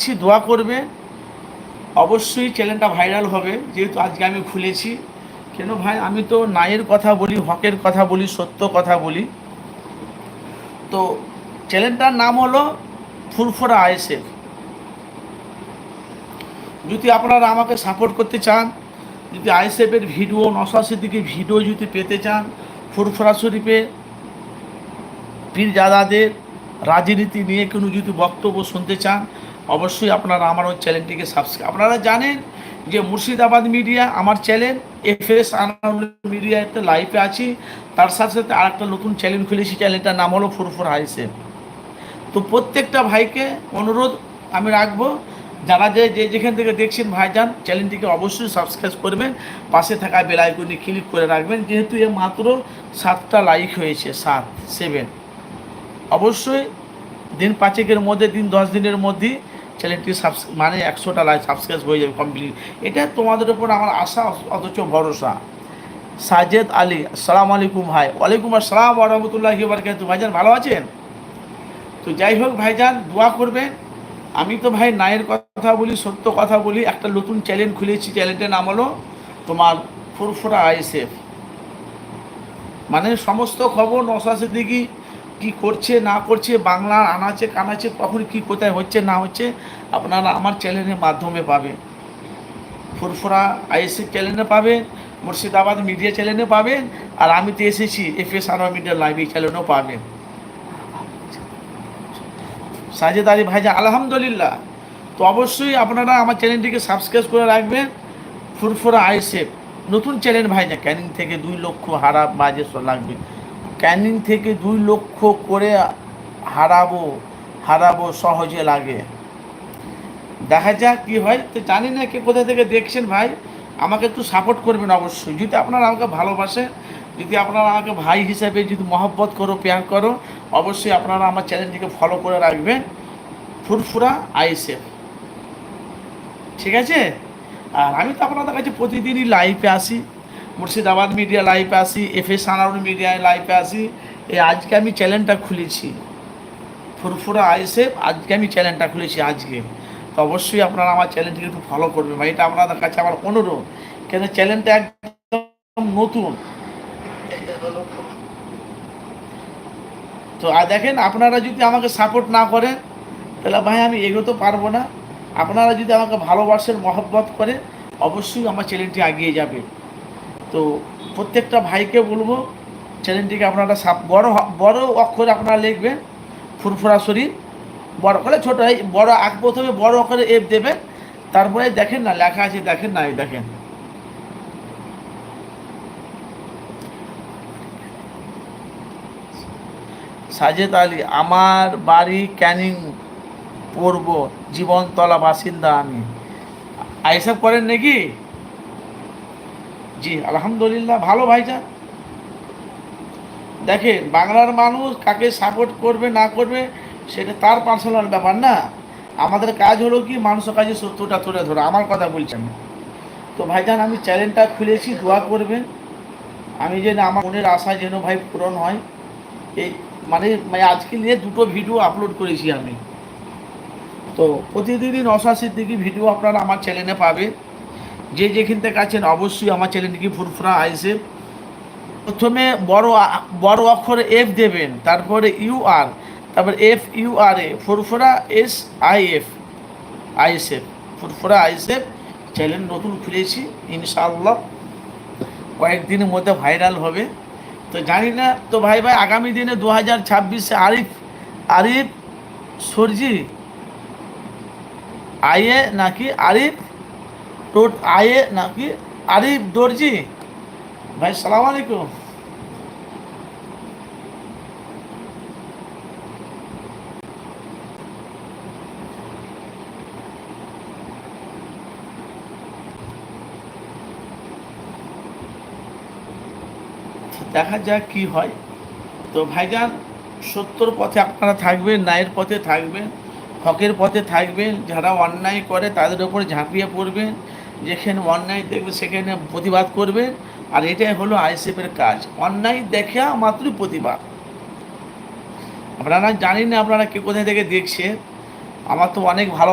খুলেছি দোয়া করবে। অবশ্যই চ্যানেলটা ভাইরাল হবে, যেহেতু আজকে আমি খুলেছি। কেন ভাই, আমি তো নায়ের কথা বলি, হকের কথা বলি, সত্য কথা বলি। তো চ্যানেলটার নাম হলো ফুরফুরা আইএসএফ। যদি আপনারা আমাকে সাপোর্ট করতে চান, যদি আইএসএফের ভিডিও নশাশি দিকে ভিডিও যদি পেতে চান, ফুরফুরা শরীফে পীরজাদাদের রাজনীতি নিয়ে কোনো যদি বক্তব্য শুনতে চান অবশ্যই আপনারা আমার ওই চ্যানেলটিকে সাবস্ক্রাইব আপনারা জানেন যে মুর্শিদাবাদ মিডিয়া আমার চ্যানেল এফ এস মিডিয়াতে লাইভে আছি। তার সাথে সাথে আরেকটা নতুন চ্যানেল খুলেছি চ্যানেলটার নাম হলো ফুরফুর হাইসেফ তো প্রত্যেকটা ভাইকে অনুরোধ আমি রাখব, যারা যে যে যেখান থেকে দেখছেন ভাইজান চ্যানেলটিকে অবশ্যই সাবস্ক্রাইব করবেন। পাশে থাকা বেলাইকনে ক্লিক করে রাখবেন, যেহেতু এ মাত্র সাতটা লাইক হয়েছে, সাত সেভেন অবশ্যই দিন পাঁচেকের মধ্যে, দিন দশ দিনের মধ্যেই চ্যানেলটি সাবস মানে একশোটা লাইক সাবস্ক্রাইব হয়ে যাবে কমপ্লিট এটা তোমাদের উপর আমার আশা, অথচ ভরসা। সাজেদ আলী, আসসালামু আলাইকুম ভাই। ওয়ালাইকুম আসসালাম রহমতুল্লাহি বারকাতু ভাইজান, ভালো আছেন? তো যাই হোক ভাইজান, দোয়া করবেন। আমি তো ভাই নায়ের কথা বলি, সত্য কথা বলি। একটা নতুন চ্যানেল খুলেছি চ্যানেলটার নাম হলো তোমার ফুরফুরা আইএসএফ। মানে সমস্ত খবর নশা সিদ্দিকি কি করছে, না করছে, বাংলার আনাচে কানাচে কখন কি কোথায় হচ্ছে, না হচ্ছে, আপনারা আমার চ্যানেলের মাধ্যমে পাবেন। ফুরফুরা আইএসএফ চ্যানেলে পাবেন, মুর্শিদাবাদ মিডিয়া চ্যানেলে পাবেন, আর আমি তো এসেছি F S Anwar media live চ্যানেলেও পাবেন। সাজেদ আলী ভাইজা আলহামদুলিল্লাহ। তো অবশ্যই আপনারা আমার চ্যানেলটিকে সাবস্ক্রাইব করে রাখবেন, ফুরফুরা আইসেফ নতুন চ্যানেল ভাইজা ক্যানিং থেকে দুই লক্ষ হারা বাজে লাগবে ক্যানিং থেকে দুই লক্ষ করে হারাবো হারাবো সহজে লাগে। দেখা যাক কি হয়। তো জানি না কে কোথা থেকে দেখছেন ভাই, আমাকে একটু সাপোর্ট করবেন অবশ্যই। যদি আপনারা আমাকে ভালোবাসেন, যদি আপনারা আমাকে ভাই হিসাবে যদি মহব্বত করো, প্যার করো, অবশ্যই আপনারা আমার চ্যানেলটিকে ফলো করে রাখবেন। ফুরফুরা আইসেফ ঠিক আছে? আর আমি তো আপনাদের কাছে প্রতিদিনই লাইভে আসি। মুর্শিদাবাদ মিডিয়া লাইভে আসি এফ এস সানাউর মিডিয়ায় লাইভে আসি এই আজকে আমি চ্যানেলটা খুলেছি। ফুরফুরা আইসেফ আজকে আমি চ্যানেলটা খুলেছি আজকে। তো অবশ্যই আপনারা আমার চ্যানেলটিকে একটু ফলো করবেন। ভাই, এটা আপনাদের কাছে আমার অনুরোধ। কেন চ্যানেলটা একদম নতুন। তো আর দেখেন, আপনারা যদি আমাকে সাপোর্ট না করেন, তাহলে ভাই, আমি এগোতে পারব না। আপনারা যদি আমাকে ভালোবাসেন, মহব্বত করে অবশ্যই আমার চ্যানেলটি এগিয়ে যাবে। তো প্রত্যেকটা ভাইকে বলব, চ্যানেলটিকে আপনারা সাপ, বড় বড় অক্ষরে আপনারা লিখবেন, ফুরফুরা শরীর বড় করে ছোটো বড় আগ প্রথমে বড় অক্ষরে এফ দেবেন, তারপরে দেখেন না, লেখা আছে, দেখেন না, এই দেখেন। সাজেদ আলী, আমার বাড়ি ক্যানিং পূর্ব জীবনতলা বাসিন্দা আমি। আইসব করেন নাকি? জি, আলহামদুলিল্লাহ, ভালো ভাইজান দেখেন, বাংলার মানুষ কাকে সাপোর্ট করবে, না করবে, সেটা তার পার্সোনাল ব্যাপার না। আমাদের কাজ হলো কি মানুষের কাজে সত্যটা তুলে ধরা, আমার কথা বলছেন। তো ভাইজান আমি চ্যানেলটা খুলেছি, দোয়া করবেন। আমি যেন আমার মনের আশা যেন ভাই পূরণ হয়। এই মানে মানে আজকে নিয়ে দুটো ভিডিও আপলোড করেছি আমি। তো প্রতিদিনই নশা সিদ্দিকি ভিডিও আপনারা আমার চ্যানেলে পাবেন। যে যেখান থেকে আছেন, অবশ্যই আমার চ্যানেলটিকে ফুরফুরা আইসে। প্রথমে বড় বড় অক্ষরে এফ দেবেন, তারপরে ইউ আর তারপর F U R A Furfura S I F ISF Furfura ISF channel নতুন খুলেছি, ইনশাআল্লাহ। কয়েকদিনের মধ্যে ভাইরাল হবে। তো জানি না, তো ভাই ভাই, আগামী দিনে দু হাজার ছাব্বিশে আরিফ আরিফ সরজি, আইএ নাকি আরিফ? টোট আয়ে নাকি আরিফ দর্জি ভাই সালাম আলাইকুম দেখা যাক কি হয়। তো ভাইজান, সত্যর পথে আপনারা থাকবেন, ন্যায়ের পথে থাকবেন, হকের পথে থাকবেন, যারা অন্যায় করে তাদের ওপর ঝাঁপিয়ে পড়বেন। যেখানে অন্যায় দেখবে, সেখানে প্রতিবাদ করবে। আর এটাই হলো আইএসএফের কাজ। অন্যায় দেখা মাত্রই প্রতিবাদ। আপনারা জানি না, আপনারা কে কোথায় থেকে দেখছে? আমার তো অনেক ভালো